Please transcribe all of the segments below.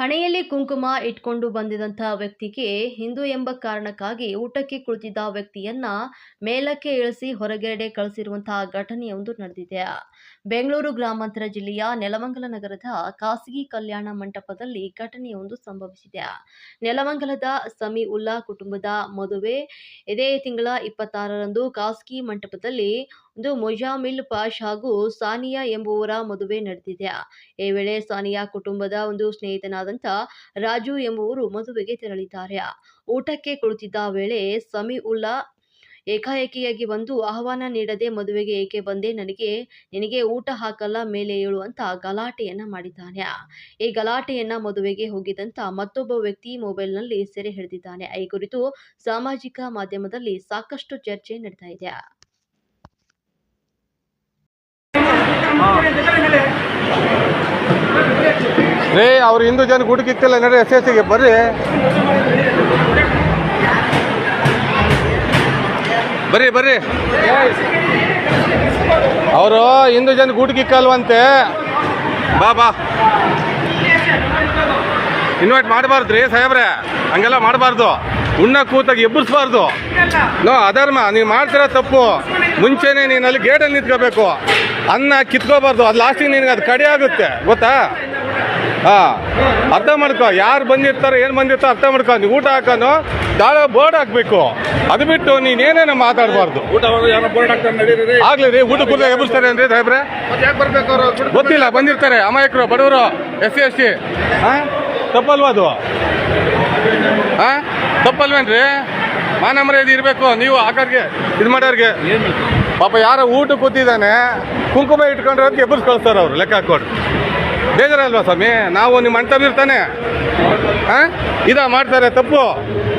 ಹಣೆಯಲ್ಲಿ ಕುಂಕುಮ ಇಟ್ಕೊಂಡು ಬಂದಿದಂಥ ವ್ಯಕ್ತಿಗೆ ಹಿಂದೂ ಎಂಬ ಕಾರಣಕ್ಕಾಗಿ ಊಟಕ್ಕೆ ಕುಳಿತಿದ್ದ ವ್ಯಕ್ತಿಯನ್ನ ಮೇಲಕ್ಕೆ ಇಳಿಸಿ ಹೊರಗಡೆ ಕಳಿಸಿರುವಂತಹ ಘಟನೆಯೊಂದು ನಡೆದಿದೆ. ಬೆಂಗಳೂರು ಗ್ರಾಮಾಂತರ ಜಿಲ್ಲೆಯ ನೆಲಮಂಗಲ ನಗರದ ಖಾಸಗಿ ಕಲ್ಯಾಣ ಮಂಟಪದಲ್ಲಿ ಘಟನೆಯೊಂದು ಸಂಭವಿಸಿದೆ. ನೆಲಮಂಗಲದ ಸಮಿ ಉಲ್ಲಾ ಕುಟುಂಬದ ಮದುವೆ ಇದೇ ತಿಂಗಳ ಇಪ್ಪತ್ತಾರರಂದು ಖಾಸಗಿ ಮಂಟಪದಲ್ಲಿ ಒಂದು ಮೊಜಾಮಿಲ್ ಪಾಷ್ ಹಾಗೂ ಸಾನಿಯಾ ಎಂಬುವರ ಮದುವೆ ನಡೆದಿದೆ. ಈ ವೇಳೆ ಸಾನಿಯಾ ಕುಟುಂಬದ ಒಂದು ಸ್ನೇಹಿತನಾದಂಥ ರಾಜು ಎಂಬುವರು ಮದುವೆಗೆ ತೆರಳಿದ್ದಾರೆ. ಊಟಕ್ಕೆ ಕುಳಿತಿದ್ದ ವೇಳೆ ಸಮಿ ಉಲ್ಲಾ ಏಕಾಏಕಿಯಾಗಿ ಬಂದು ಆಹ್ವಾನ ನೀಡದೆ ಮದುವೆಗೆ ಏಕೆ ಬಂದೆ ನನಗೆ, ನಿನಗೆ ಊಟ ಹಾಕಲ್ಲ ಮೇಲೆ ಏಳು ಅಂತ ಗಲಾಟೆಯನ್ನ ಮಾಡಿದ್ದಾನೆ. ಈ ಗಲಾಟೆಯನ್ನ ಮದುವೆಗೆ ಹೋಗಿದಂತ ಮತ್ತೊಬ್ಬ ವ್ಯಕ್ತಿ ಮೊಬೈಲ್ನಲ್ಲಿ ಸೆರೆ ಹಿಡಿದಿದ್ದಾನೆ. ಈ ಕುರಿತು ಸಾಮಾಜಿಕ ಮಾಧ್ಯಮದಲ್ಲಿ ಸಾಕಷ್ಟು ಚರ್ಚೆ ನಡೀತಾ ಇದೆ. ರೇ ಅವ್ರು ಹಿಂದೂ ಜನ ಗುಡ್ಕಿಕ್ತಿಲ್ಲ ನಡ್ರಿ ಎಸ್ ಎಸ್ಗೆ ಬರ್ರಿ. ಬರ್ರಿ ಬರ್ರಿ. ಅವರು ಹಿಂದೂ ಜನ ಗುಡ್ಕಿಕ್ಕಲ್ವಂತೆ ಬಾ ಬಾ. ಇನ್ವೈಟ್ ಮಾಡಬಾರ್ದು ರೀ ಸಾಹೇಬ್ರೆ. ಹಂಗೆಲ್ಲ ಮಾಡಬಾರ್ದು. ಉಣ್ಣ ಕೂತಾಗ ಎಬ್ಬರಿಸ್ಬಾರ್ದು ನೋ, ಅಧರ್ಮ, ನೀವು ಮಾಡ್ತಿರೋ ತಪ್ಪು. ಮುಂಚೆನೆ ನೀನು ಅಲ್ಲಿ ಗೇಟಲ್ಲಿ ನಿಂತ್ಕೋಬೇಕು. ಅನ್ನ ಕಿತ್ಕೋಬಾರ್ದು. ಅದು ಲಾಸ್ಟಿಗೆ ನಿನಗೆ ಅದು ಕಡೆ ಆಗುತ್ತೆ. ಗೊತ್ತಾ? ಹಾಂ ಅರ್ಥ ಮಾಡ್ಕೊ. ಯಾರು ಬಂದಿರ್ತಾರೆ ಏನು ಬಂದಿರ್ತಾರೆ ಅರ್ಥ ಮಾಡ್ಕೊ. ನೀವು ಊಟ ಹಾಕೋನು ದಾಳ ಬೋರ್ಡ್ ಹಾಕಬೇಕು. ಅದು ಬಿಟ್ಟು ನೀನೇನೇನೋ ಮಾತಾಡಬಾರ್ದು. ಆಗ್ಲಿ ರೀ ಊಟ ಕೂಡ ಎಬ್ಬಿಸ್ತಾರೆ ಅಂದ್ರೆ ಸಾಹೇಬ್ರೆ? ಗೊತ್ತಿಲ್ಲ ಬಂದಿರ್ತಾರೆ. ಅಮಾಯಕರು ಬಡವರು ಎಸ್ ಸಿ ಎಸ್ ಟಿ. ಹಾಂ? ತಪ್ಪಲ್ವಾ ಅದು? ಹಾಂ? ತಪ್ಪಲ್ವೇನ್ರಿ? ಮಾನ ಮರ್ಯಾದೆ ಇರಬೇಕು. ನೀವು ಹಾಕೋರ್ಗೆ ಇದು ಮಾಡೋರ್ಗೆ ಪಾಪ ಯಾರೋ ಊಟ ಕೂತಿದ್ದಾನೆ ಕುಂಕುಮ ಇಟ್ಕೊಂಡ್ರೆ ಎಬ್ಬರ್ಸ್ ಕಳಿಸ್ತಾರೆ ಅವರು ಲೆಕ್ಕ ಹಾಕೊಂಡು ಬೇಜಾರಲ್ವಾ ಸ್ವಾಮಿ? ನಾವು ನಿಮ್ಮ ಅಣ್ಣ ಇರ್ತಾನೆ ಹಾಂ ಇದ ಮಾಡ್ತಾರೆ ತಪ್ಪು.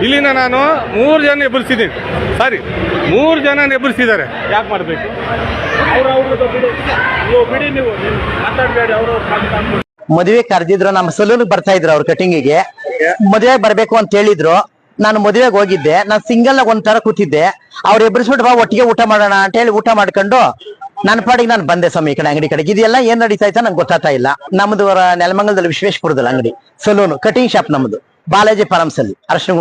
ಇಲ್ಲಿನ ನಾನು ಮೂರು ಜನ ಎಬ್ಬರಿಸಿದ್ದೀನಿ ಸಾರಿ ಮೂರು ಜನ ಎಬ್ಬರಿಸಿದ್ದಾರೆ ಯಾಕೆ ಮಾಡಬೇಕು? ಅವ್ರು ಬಿಡಿ. ನೀವು ಬಿಡಿ ನೀವು. ನೀವು ಮಾತಾಡಬೇಡಿ ಅವರು ಮದುವೆ ಕರೆದಿದ್ರು ನಮ್ಮ ಸಲೂನ್ ಬರ್ತಾ ಇದ್ರು ಅವ್ರ ಕಟಿಂಗಿಗೆ ಮದುವೆ ಬರ್ಬೇಕು ಅಂತ ಹೇಳಿದ್ರು. ನಾನು ಮದುವೆಗೆ ಹೋಗಿದ್ದೆ. ನಾನು ಸಿಂಗಲ್ ಒಂದ್ ತರ ಕೂತಿದ್ದೆ. ಅವ್ರು ಎಬ್ಬರಿಸ್ಬಿಟ್ಟು ಬಾ ಒಟ್ಟಿಗೆ ಊಟ ಮಾಡೋಣ ಅಂತ ಹೇಳಿ ಊಟ ಮಾಡ್ಕೊಂಡು ನನ್ನ ಪಾಡಿಗೆ ನಾನು ಬಂದೆ ಸ್ವಾಮಿ ಈ ಕಡೆ ಅಂಗಡಿ ಕಡೆಗೆ ಇದೆಲ್ಲ ಏನ್ ನಡೀತಾ ಇತ್ತ ನಂಗೆ ಗೊತ್ತಾಗ್ತಾ ಇಲ್ಲ. ನಮ್ದು ನೆಲಮಂಗಲದಲ್ಲಿ ವಿಶ್ವೇಶ್ಪುರದಲ್ಲಿ ಅಂಗಡಿ. ಸಲೂನ್, ಕಟಿಂಗ್ ಶಾಪ್ ನಮ್ದು. ಬಾಲಾಜಿ ಫಾರಮ್ಸ್ ಅಲ್ಲಿ ಅರಶಿನ